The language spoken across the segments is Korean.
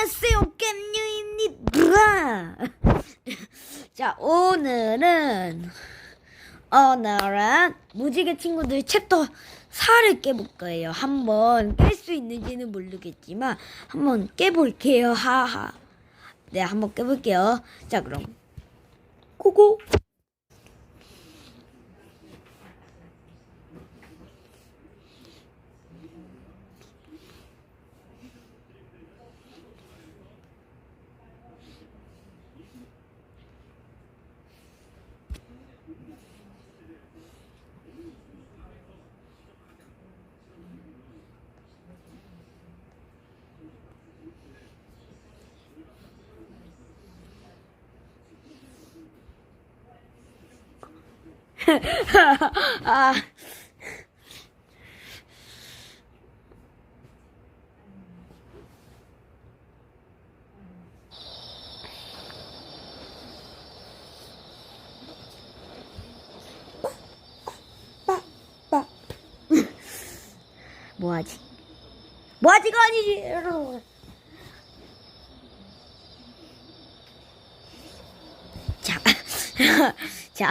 안녕하세요 깻유입니다. 자 오늘은 오늘은 무지개 친구들 챕터 4를 깨볼 거예요. 한번 깰 수 있는지는 모르겠지만 한번 깨볼게요. 하하. 네 한번 깨볼게요. 자 그럼 고고 아 빠. 뭐하지? 뭐하지가 아니지. 자, 자, 자,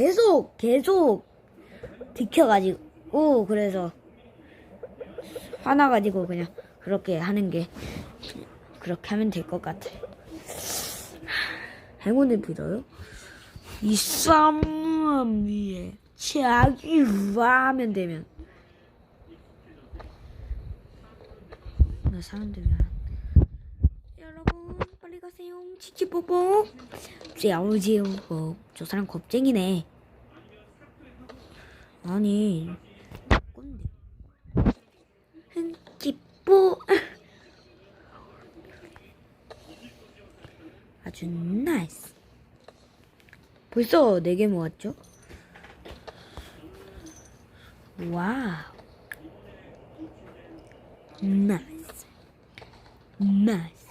계속 계속 들켜가지고 그래서 화나가지고 그냥 그렇게 하는 게 그렇게 하면 될 것 같아. 행운을 빌어요. 이썸 위에 자기 하면 되면. 나 사람들이야 여러분 빨리 가세요. 치치뽀뽀. 째우지요 어, 저 사람 겁쟁이네 아니 꼰대 흠찌뽀 아주 나이스 벌써 4개 모았죠? 와우. 나이스. 나이스.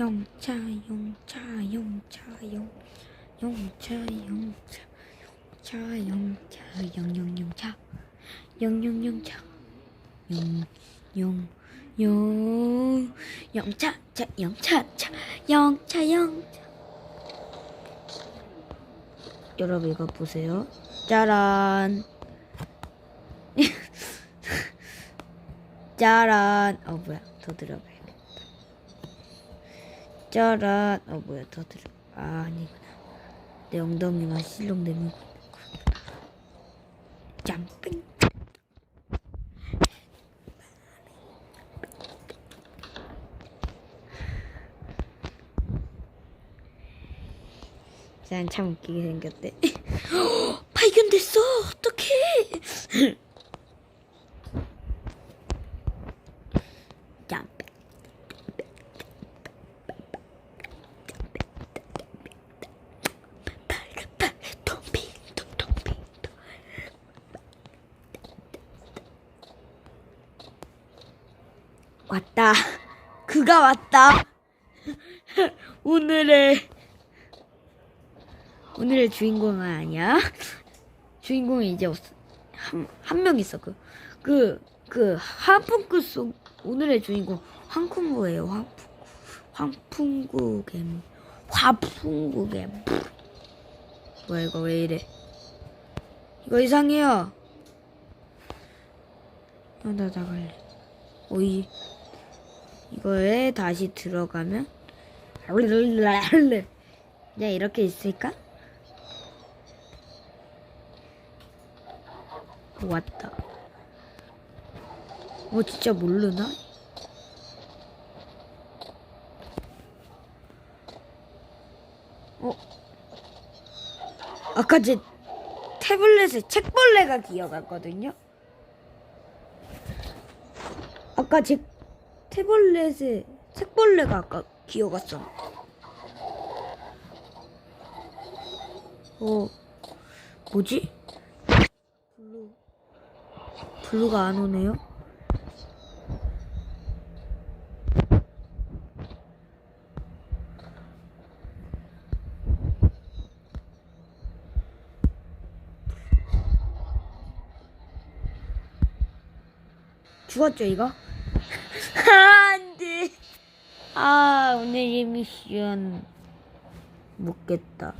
영차, 영차, 영차, 영, 영차, 영차, 영차, 영차, 영영, 영차, 영영, 영차, 차, 영차, 차, 영차, 영차. 여러분 이거 보세요. 짜란. 짜란. 어 뭐야? 더 들어가야 짜란. 어 뭐야? 더 들어. 아 아니구나. 내 엉덩이만 거. 점핑. 난참 웃기게 생겼대. 발견됐어. 어떡해. 왔다. 그가 왔다. 오늘의 오늘의 주인공은 아니야. 주인공이 이제 한한 명 있어. 그 그 그 한풍구 속 오늘의 주인공 황풍구예요. 황풍구 황풍구 괴물 화풍구 괴물. 뭐야 이거 왜 이래? 이거 이상해요. 어, 나 나갈래. 오이 이거에 다시 들어가면 그냥 이렇게 있을까? 왔다. 어, 진짜 모르나? 어? 아까 제 태블릿에 책벌레가 기어갔거든요. 아까 제 태블릿에 책벌레가 아까 기어갔어. 어, 뭐지? 블루, 블루가 안 오네요. 죽었죠 이거? 아, 안돼. 아 오늘 이 미션 못 깼다.